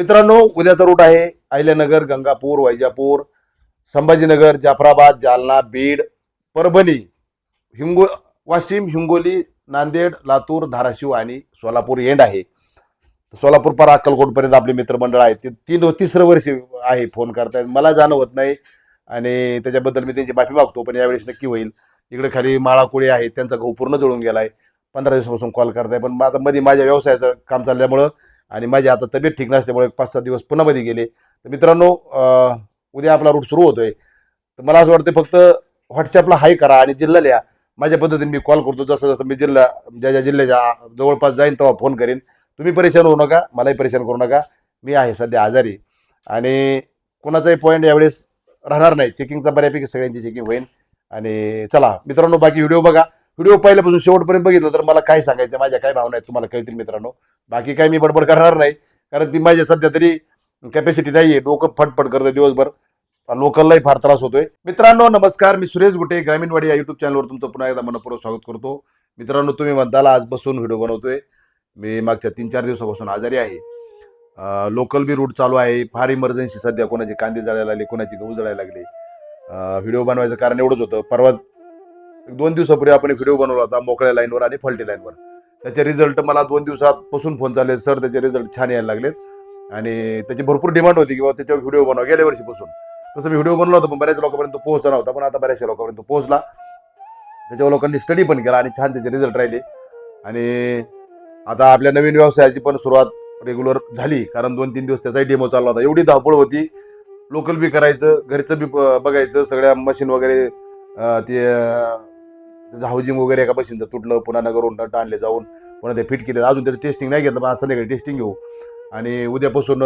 मित्रांनो उद्याचा रूट आहे अहिल्यानगर गंगापूर वैजापूर संभाजीनगर जाफराबाद जालना बीड परभणी हिंगो वाशिम हिंगोली नांदेड लातूर धाराशिव आणि सोलापूर एंड आहे. सोलापूर पर अक्कलकोटपर्यंत आपले मित्रमंडळ आहेत. ते तीन तिसरं वर्ष आहे फोन करतायत. मला जाणं होत नाही आणि त्याच्याबद्दल मी त्यांची माफी मागतो पण यावेळेस नक्की होईल. इकडे खाली माळाकुळी आहे त्यांचा गहू पूर्ण जळून आहे पंधरा दिवसापासून कॉल करताय पण आता मध्ये माझ्या व्यवसायाचं काम चालल्यामुळं आणि माझी आता तब्येत ठीक नसल्यामुळे एक पाच सात दिवस पुण्यामध्ये गेले. तर मित्रांनो उद्या आपला रूट सुरू होतोय. तर मला असं वाटतं फक्त व्हॉट्सअपला हाय करा आणि जिल्हा लिहा माझ्या पद्धतीने मी कॉल करतो. जसं जसं मी जिल्हा ज्या ज्या जिल्ह्याच्या जवळपास जाईन तेव्हा फोन करेन. तुम्ही परेशान होऊ नका मलाही परेशान करू नका. मी आहे सध्या आजारी. आणि कोणाचाही पॉईंट यावेळेस राहणार नाही. चेकिंगचा बऱ्यापैकी सगळ्यांची चेकिंग होईल. आणि चला मित्रांनो बाकी व्हिडिओ बघा. व्हिडिओ पहिल्यापासून शेवटपर्यंत बघितलं तर मला काय सांगायचं माझ्या काय भावना आहेत तुम्हाला कळतील मित्रांनो. बाकी काय मी बडबड करणार नाही कारण ती माझ्या सध्या तरी कॅपॅसिटी नाही आहे डोकं फटफट करतं दिवसभर. लोकललाही फार त्रास होतोय. मित्रांनो नमस्कार. मी सुरेश गुटे ग्रामीणवाडी या युट्यूब चॅनलवर तुमचं पुन्हा एकदा मनपूर्वक स्वागत करतो. मित्रांनो तुम्ही म्हणताल आज बसून व्हिडिओ बनवतोय. मी मागच्या तीन चार दिवसापासून आजारी आहे. लोकल बी रूट चालू आहे. फार इमर्जन्सी सध्या कोणाची कांदे जळायला लागले कोणाची गहू जळायला लागले. व्हिडिओ बनवायचं कारण एवढंच होतं. परवा दोन दिवसापूर्वी आपण एक व्हिडिओ बनवला होता मोकळ्या लाईनवर आणि फल्टी लाईनवर. त्याचे रिझल्ट मला दोन दिवसापासून फोन चालले सर त्याचे रिझल्ट छान यायला लागलेत. आणि त्याची भरपूर डिमांड होती की बाबा त्याच्यावर व्हिडिओ बनवा. गेल्या वर्षीपासून. तसं मी व्हिडिओ बनवला होता पण बऱ्याच लोकांपर्यंत पोहोचला नव्हता. पण आता बऱ्याचशा लोकांपर्यंत पोहोचला. त्याच्यावर लोकांनी स्टडी पण केला आणि छान त्याचे रिझल्ट राहिले. आणि आता आपल्या नवीन व्यवसायाची पण सुरुवात रेग्युलर झाली. कारण दोन तीन दिवस त्याचाही डेमो चालला होता. एवढी धावपळ होती. लोकल बी करायचं घरचं बी बघायचं. सगळ्या मशीन वगैरे ते हाऊजिंग वगैरे एका बशींचं तुटलं पुन्हा नगर नट आणले जाऊन पुन्हा ते फिट केले अजून त्याचं टेस्टिंग नाही घेतलं पण आज संध्याकाळी टेस्टिंग घेऊ. आणि उद्यापासून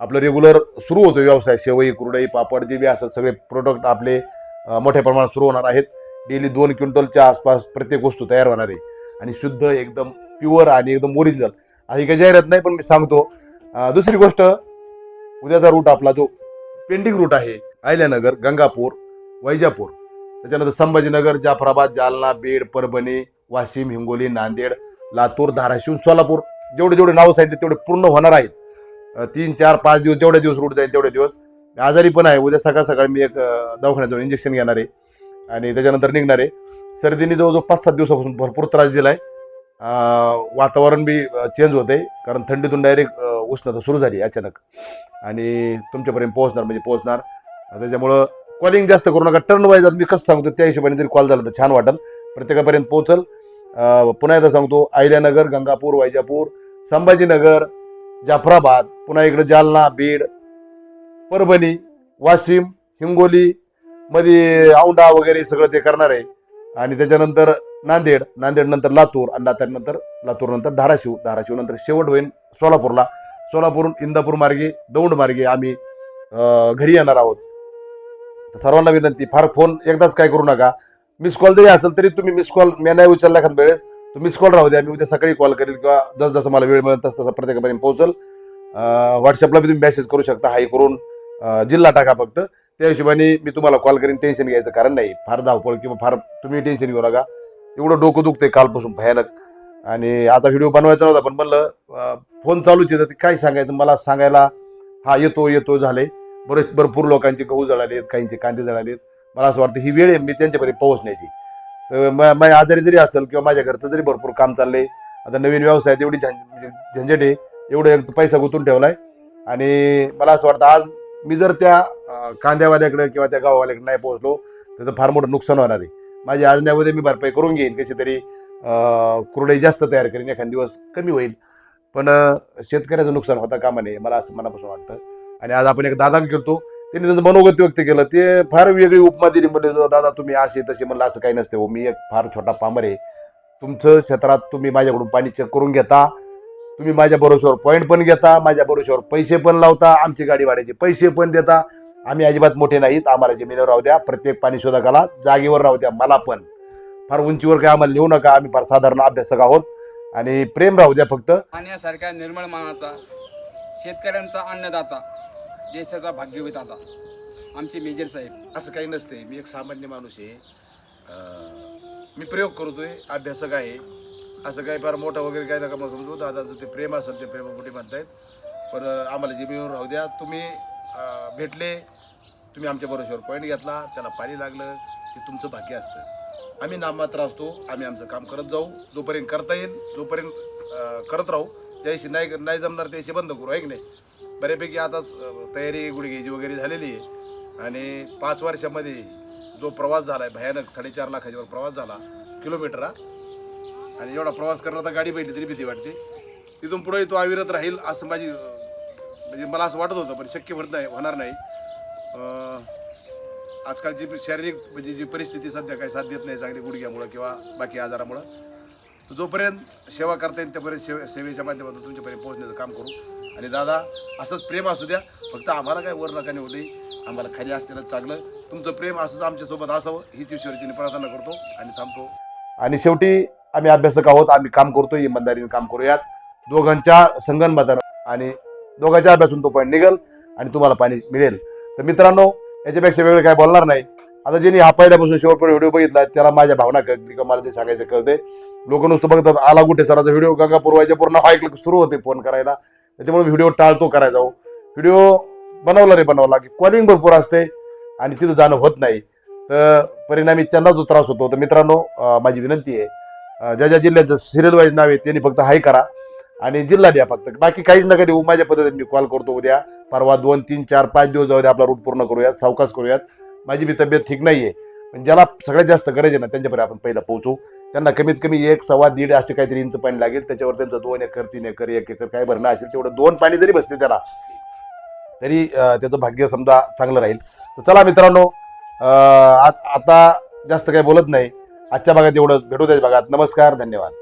आपलं रेग्युलर सुरू होतो व्यवसाय. शेवई कुरडई पापड जे बी असं सगळे प्रोडक्ट आपले मोठ्या प्रमाणात सुरू होणार आहेत. डेली दोन क्विंटलच्या आसपास प्रत्येक वस्तू तयार होणार आहे. आणि शुद्ध एकदम प्युअर आणि एकदम ओरिजिनल आणि काही जाहिरात? नाही पण मी सांगतो. दुसरी गोष्ट उद्याचा रूट आपला जो पेंडिंग रूट आहे अहिल्यानगर गंगापूर वैजापूर. त्याच्यानंतर संभाजीनगर जाफराबाद जालना बीड परभणी वाशिम हिंगोली नांदेड लातूर धाराशिव सोलापूर. जेवढे जेवढे नावं सांगितले तेवढे पूर्ण होणार आहेत. तीन चार पाच दिवस जेवढे दिवस रूट जाईल तेवढे दिवस. आजारी पण आहे. उद्या सकाळ सकाळी मी एक दवाखान्यात जाऊन इंजेक्शन घेणार आहे. आणि त्याच्यानंतर निघणार आहे. सर्दीने जवळजवळ पाच सात दिवसापासून भरपूर त्रास दिला आहे वातावरण बी चेंज होत आहे कारण थंडीतून डायरेक्ट उष्णता सुरू झाली अचानक. आणि तुमच्यापर्यंत पोहोचणार म्हणजे पोहोचणार. त्याच्यामुळं कॉलिंग जास्त करू नका. टर्न वाईज मी कसं सांगतो त्या हिशोबाने जरी कॉल झाला तर छान वाटेल. प्रत्येकापर्यंत पोहोचल. पुन्हा एकदा सांगतो अहिल्यानगर गंगापूर वैजापूर संभाजीनगर जाफराबाद पुन्हा इकडे जालना बीड परभणी वाशिम हिंगोली मध्ये औंढा वगैरे सगळं ते करणार आहे. आणि त्याच्यानंतर नांदेड नांदेड नंतर लातूर आणि लातूरनंतर लातूर नंतर धाराशिव धाराशिव नंतर शेवट होईल सोलापूरला. सोलापूर इंदापूर मार्गे दौंड मार्गे आम्ही घरी येणार आहोत. तर सर्वांना विनंती फार फोन एकदाच काय करू नका. मिस कॉल जरी असेल तरी तुम्ही मिस कॉल मी नाही उचलला एखाद वेळेस. तुम्ही मिस कॉल राहू द्या मी उद्या सकाळी कॉल करेल किंवा जस जसं मला वेळ मिळेल तस तसं प्रत्येकापर्यंत पोहोचल. व्हॉट्सअपला बी तुम्ही मेसेज करू शकता हाय करून जिल्हा टाका फक्त. त्या हिशोबाने मी तुम्हाला कॉल करीन टेन्शन घ्यायचं कारण नाही. फार धावपळ किंवा फार तुम्ही टेन्शन घेऊ नका. एवढं डोकं दुखतंय कालपासून भयानक. आणि आता व्हिडिओ बनवायचा नव्हता पण म्हणलं फोन चालूच आहे तर ते काय सांगायचं? मला सांगायला हा येतो येतो झाले बरेच भरपूर लोकांचे गहू जळाले आहेत काहींचे कांदे जळाले आहेत. मला असं वाटतं ही वेळ आहे मी त्यांच्यापर्यंत पोहोचण्याची. तर म- माझ्या आजारी जरी असेल किंवा माझ्या घरचं जरी भरपूर काम चाललंय आता नवीन व्यवसायात एवढी झं म्हणजे झंझट आहे एवढं एक पैसा गुंतून ठेवलाय. आणि मला असं वाटतं आज मी जर त्या कांद्यावाल्याकडे किंवा त्या गावावाल्याकडे नाही पोहोचलो त्याचं फार मोठं नुकसान होणार आहे. माझी आजण्यामध्ये मी भरपाई करून घेईन कशी तरी कुरडई जास्त तयार करेन एखाद दिवस कमी होईल. पण शेतकऱ्याचं नुकसान होता कामा नये मला असं मनापासून वाटतं. आणि आज आपण एक दादा करतो त्यांनी त्यांचं मनोगत व्यक्त केलं. ते फार वेगळी उपमा दिली. म्हणजे दादा तुम्ही असे तसे. म्हणलं असं काही नसते हो. मी एक फार छोटा पामर आहे. तुमचं क्षेत्रात तुम्ही माझ्याकडून पाणी चेक करून घेता. तुम्ही माझ्या भरोश्यावर पॉईंट पण घेता. माझ्या भरोश्यावर पैसे पण लावता. आमची गाडी भाड्याचे पैसे पण देता. आम्ही अजिबात मोठे नाहीत. आम्हाला जमिनीवर राहू द्या. प्रत्येक पाणी शोधकाला जागेवर राहू द्या. मला पण. फार उंचीवर काय आम्हाला लिहू नका. आम्ही फार साधारण अभ्यासक आहोत. आणि प्रेम राहू द्या फक्त. पाण्यासारख्या निर्मळ मानाचा शेतकऱ्यांचा अन्नदाता देशाचा भाग्यविधाता आमचे मेजर साहेब. असं काही नसते. मी एक सामान्य माणूस आहे. अं, मी प्रयोग करतोय अभ्यासक आहे. असं काही फार मोठं वगैरे काही नका मला समजू. दादाचं ते प्रेम असेल ते प्रेमापोटी म्हणतायत. पण अं, आम्हाला जमिनीवर राहू द्या. तुम्ही अं, भेटले तुम्ही आमच्या बरोबर पॉईंट घेतला. त्याला पाणी लागलं ते तुमचं भाग्य असतं. आम्ही नाममात्र असतो. आम्ही आमचं काम करत जाऊ. जोपर्यंत करता येईल जोपर्यंत अं, करत राहू त्याशी नाही नाही जमणार त्याशी बंद करू आहे की नाही? बऱ्यापैकी आता तयारी गुडघ्याची वगैरे झालेली आहे. आणि पाच वर्षामध्ये जो प्रवास झाला आहे भयानक साडेचार लाखाच्यावर प्रवास झाला किलोमीटर हा. आणि एवढा प्रवास करणार तर गाडी भेटली तरी भीती वाटते. तिथून पुढे तो अविरत राहील असं माझी म्हणजे मला असं वाटत होतं पण शक्य होत नाही होणार नाही. आजकालची शारीरिक म्हणजे जी परिस्थिती सध्या काही साथ देत नाही चांगली गुडघ्यामुळं किंवा बाकी आजारामुळं जोपर्यंत सेवा करता येईल त्यापर्यंत सेवे सेवेच्या माध्यमातून तुमच्यापर्यंत पोहोचण्याचं काम करू. आणि दादा असंच प्रेम असू द्या. फक्त आम्हाला काय वर नका होते आम्हाला खाली असलेलं चांगलं तुमचं प्रेम असंच आमच्यासोबत असावं हीच ईश्वरची प्रार्थना करतो आणि थांबतो. आणि शेवटी आम्ही अभ्यासक आहोत आम्ही काम करतो इमानदारीने काम करूयात. दोघांच्या संगनमतानं आणि दोघांच्या अभ्यासून तो पॉईंट निघेल आणि तुम्हाला पाणी मिळेल. तर मित्रांनो याच्यापेक्षा वेगळं काय बोलणार नाही. आता ज्यांनी हा पहिल्यापासून शेवटपर्यंत व्हिडिओ बघितला त्याला माझ्या भावना कळते किंवा मला ते सांगायचं कळते लोक नुसतं बघतात आला कुठे सराचा व्हिडिओ? गंगा पुरवायच्या पूर्ण ऐकलं सुरू होते फोन करायला. त्याच्यामुळे व्हिडिओ टाळतो करायचा हो व्हिडिओ बनवला रे बनवला की कॉलिंग भरपूर असते आणि तिथं जाणं होत नाही. तर परिणामी त्यांना जो त्रास होतो. तर मित्रांनो माझी विनंती आहे ज्या ज्या जिल्ह्याचं सिरियल वाईज नाव आहे त्यांनी फक्त हाय करा. आणि जिल्हा द्या फक्त. बाकी काहीच नका देऊ. माझ्या पद्धतीने मी कॉल करतो उद्या. परवा दोन तीन चार पाच दिवस जाऊ द्या आपला रूट पूर्ण करूयात सावकाश करूयात. माझी बी तब्येत ठीक नाही आहे पण ज्याला सगळ्यात जास्त गरज आहे ना त्यांच्यापर्यंत आपण पहिला पोहोचू. त्यांना कमीत कमी एक सव्वा दीड असे काहीतरी इंच पाणी लागेल. त्याच्यावर त्यांचं दोन एकर तीन एकर एक एकर काय भरणं असेल तेवढं दोन पाणी जरी बसले त्याला तरी त्याचं भाग्य समजा चांगलं राहील. तर चला मित्रांनो आता जास्त काही बोलत नाही. आजच्या भागात एवढं भेटू त्याच्या भागात. नमस्कार धन्यवाद.